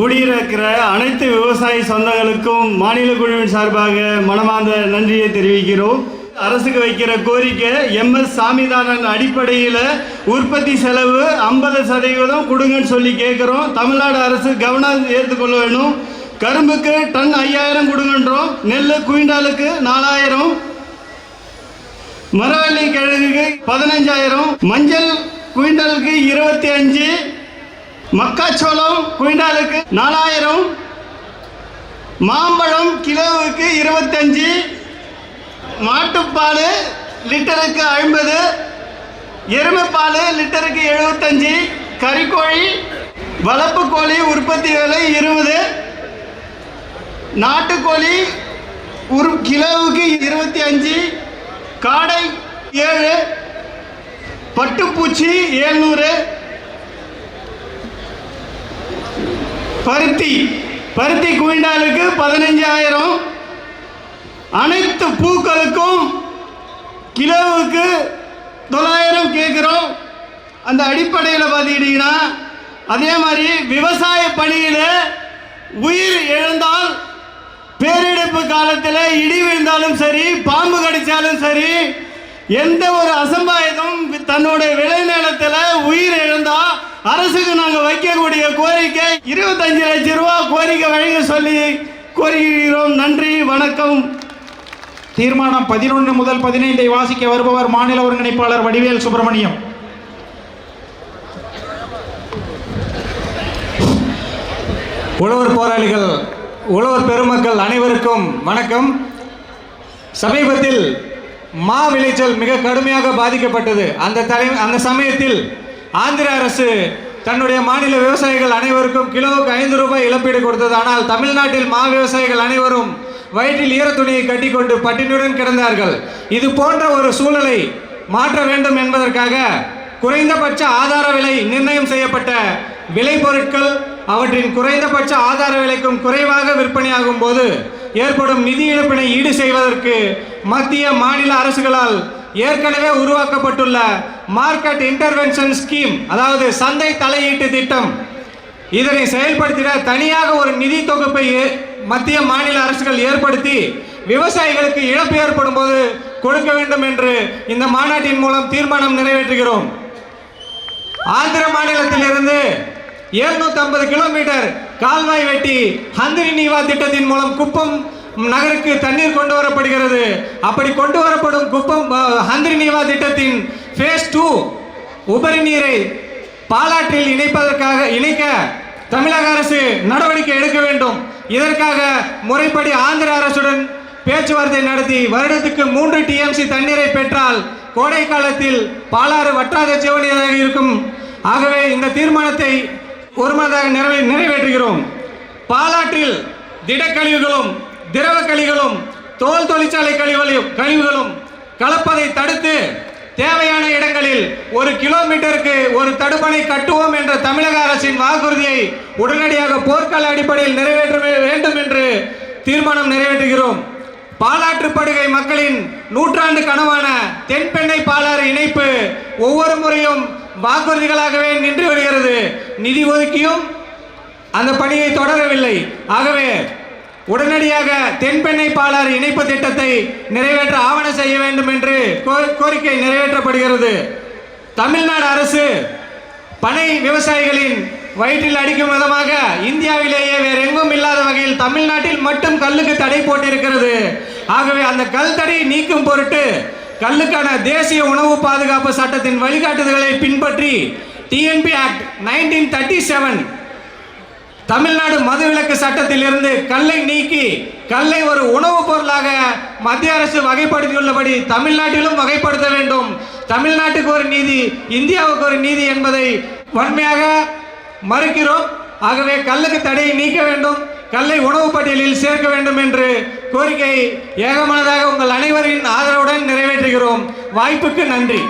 கூடியிருக்கிற அனைத்து விவசாய சொந்தங்களுக்கும் மாநில குழுவின் சார்பாக மனமார்ந்த நன்றியை தெரிவிக்கிறோம். அரசுக்கு வைக்கிற கோரிக்கை எம்எஸ் சாமிதானன் அடிப்படையில் உற்பத்தி செலவு ஐம்பது சதவீதம் கொடுங்கன்னு சொல்லி கேட்குறோம். தமிழ்நாடு அரசு கவனம் ஏற்றுக்கொள்ள வேணும். கரும்புக்கு டன் ஐயாயிரம் கொடுங்கன்றோம். நெல் குயிண்டாலுக்கு நாலாயிரம். மரவள்ளி கிழங்குக்கு பதினஞ்சாயிரம். மஞ்சள் குயிண்டலுக்கு இருபத்தி அஞ்சு. மக்காச்சோளம் குவிண்டாலுக்கு நாலாயிரம் மாம்பழம் கிலோவுக்கு இருபத்தஞ்சு மாட்டுப்பால் லிட்டருக்கு ஐம்பது எருமைப்பால் லிட்டருக்கு எழுபத்தஞ்சு கறிக்கோழி வளர்ப்பு கோழி உற்பத்தி விலை இருபது நாட்டுக்கோழி ஒரு கிலோவுக்கு இருபத்தி அஞ்சு காடை ஏழு பட்டுப்பூச்சி ஏழ்நூறு பருத்தி பருத்தி குவிண்டாலுக்கு பதினஞ்சாயிரம். அனைத்து பூக்களுக்கும் கிலோவுக்கு தொள்ளாயிரம் கேட்குறோம். அந்த அடிப்படையில் பார்த்துக்கிட்டிங்கன்னா அதே மாதிரி விவசாய பணியில் உயிர் இழந்தால் பேரிழப்பு காலத்தில் இடி விழுந்தாலும் சரி பாம்பு கடித்தாலும் சரி எந்த ஒரு அசம்பாவிதம் தன்னோட விளைநிலத்தில் உயிர் இழந்தால் அரசுக்கு நாங்கள் வைக்கக்கூடிய கோரிக்கை இருபத்தஞ்சு லட்சம் ரூபா கோரிக்கை வழங்க சொல்லி கோருகிறோம் நன்றி வணக்கம். தீர்மானம் பதினொன்று முதல் பதினைந்தை வாசிக்க வருபவர் மாநில ஒருங்கிணைப்பாளர் வடிவேல் சுப்பிரமணியம். உழவர் போராளிகள் உழவர் பெருமக்கள் அனைவருக்கும் வணக்கம். சமீபத்தில் மா விளைச்சல் மிக கடுமையாக பாதிக்கப்பட்டது. அந்த தலை அந்த சமயத்தில் ஆந்திர அரசு தன்னுடைய மாநில விவசாயிகள் அனைவருக்கும் கிலோவுக்கு ஐந்து ரூபாய் இழப்பீடு கொடுத்தது. ஆனால் தமிழ்நாட்டில் மா விவசாயிகள் அனைவரும் வயிற்றில் ஈரத்துணியை கட்டிக்கொண்டு பட்டினியுடன் கிடந்தார்கள். இது போன்ற ஒரு சூழலை மாற்ற வேண்டும் என்பதற்காக குறைந்தபட்ச ஆதார விலை நிர்ணயம் செய்யப்பட்ட விலை பொருட்கள் அவற்றின் குறைந்தபட்ச ஆதார விலைக்கும் குறைவாக விற்பனையாகும் போது ஏற்படும் நிதி இழப்பினை ஈடு செய்வதற்கு மத்திய மாநில அரசுகளால் ஏற்கனவே உருவாக்கப்பட்டுள்ள மார்க்கெட் இன்டர்வென்ஷன் ஸ்கீம் அதாவது சந்தை தலையீட்டு திட்டம். இதனை செயல்படுத்திட தனியாக ஒரு நிதி தொகுப்பை மத்திய மாநில அரசுகள் ஏற்படுத்தி விவசாயிகளுக்கு இழப்பு ஏற்படும் போது கொடுக்க வேண்டும் என்று இந்த மாநாட்டின் மூலம் தீர்மானம் நிறைவேற்றுகிறோம். ஆந்திர மாநிலத்திலிருந்து 750 ஐம்பது கிலோமீட்டர் கால்வாய் வெட்டி ஹந்திரி நீவா திட்டத்தின் மூலம் குப்பம் நகருக்கு தண்ணீர் கொண்டு வரப்படுகிறது. அப்படி கொண்டு வரப்படும் குப்பம் ஹந்திரி நீவா திட்டத்தின் ஃபேஸ் டூ உபரி நீரை பாலாற்றில் இணைப்பதற்காக இணைக்க தமிழக அரசு நடவடிக்கை எடுக்க வேண்டும். இதற்காக முறைப்படி ஆந்திர அரசுடன் பேச்சுவார்த்தை நடத்தி வருடத்துக்கு மூன்று டிஎம்சி தண்ணீரை பெற்றால் கோடை காலத்தில் பாலாறு வற்றாத செவனியாக இருக்கும். ஆகவே இந்த தீர்மானத்தை ஒருமனதாக நிறைவே நிறைவேற்றுகிறோம். பாலாற்றில் திடக்கழிவுகளும் திரவ கழிவுகளும் தோல் தொழிற்சாலை கழிவுகளையும் கழிவுகளும் கலப்பதை தடுத்து தேவையான இடங்களில் ஒரு கிலோமீட்டருக்கு ஒரு தடுப்பணை கட்டுவோம் என்ற தமிழக அரசின் வாக்குறுதியை உடனடியாக போர்க்கால அடிப்படையில் நிறைவேற்ற வேண்டும் என்று தீர்மானம் நிறைவேற்றுகிறோம். பாலாற்று படுகை மக்களின் நூற்றாண்டு கனவான தென்பெண்ணை பாலாறு இணைப்பு ஒவ்வொரு முறையும் வாக்குறுதிகளாகவே நின்று வருகிறது. நிதி ஒதுக்கியும் அந்த பணியை தொடரவில்லை. ஆகவே உடனடியாக தென்பெண்ணை பாலாறு இணைப்பு திட்டத்தை நிறைவேற்ற ஆவண செய்ய வேண்டும் என்று கோ- கோரிக்கை நிறைவேற்றப்படுகிறது. தமிழ்நாடு அரசு பனை விவசாயிகளின் வயிற்றில் அடிக்கும் விதமாக இந்தியாவிலேயே வேற எங்கும் இல்லாத வகையில் தமிழ்நாட்டில் மட்டும் கல்லுக்கு தடை போட்டிருக்கிறது. ஆகவே அந்த கல் தடையை நீக்கும் பொருட்டு கல்லுக்கான தேசிய உணவு பாதுகாப்பு சட்டத்தின் வழிகாட்டுதல்களை பின்பற்றி TNP act nineteen thirty seven Tamil Nadu மதுவிலக்கு சட்டத்திலிருந்து கல்லை நீக்கி கல்லை ஒரு உணவுப் பொருளாக மத்திய அரசு வகைப்படுத்தியுள்ளபடி தமிழ்நாட்டிலும் வகைப்படுத்த வேண்டும். தமிழ்நாட்டுக்கு ஒரு நீதி இந்தியாவுக்கு ஒரு நீதி என்பதை வன்மையாக மறுக்கிறோம். ஆகவே கல்லுக்கு தடையை நீக்க வேண்டும் கல்லை உணவுப் பட்டியலில் சேர்க்க வேண்டும் என்று கோரிக்கை ஏகமனதாக உங்கள் அனைவரின் ஆதரவுடன் நிறைவேற்றுகிறோம். வாய்ப்புக்கு நன்றி.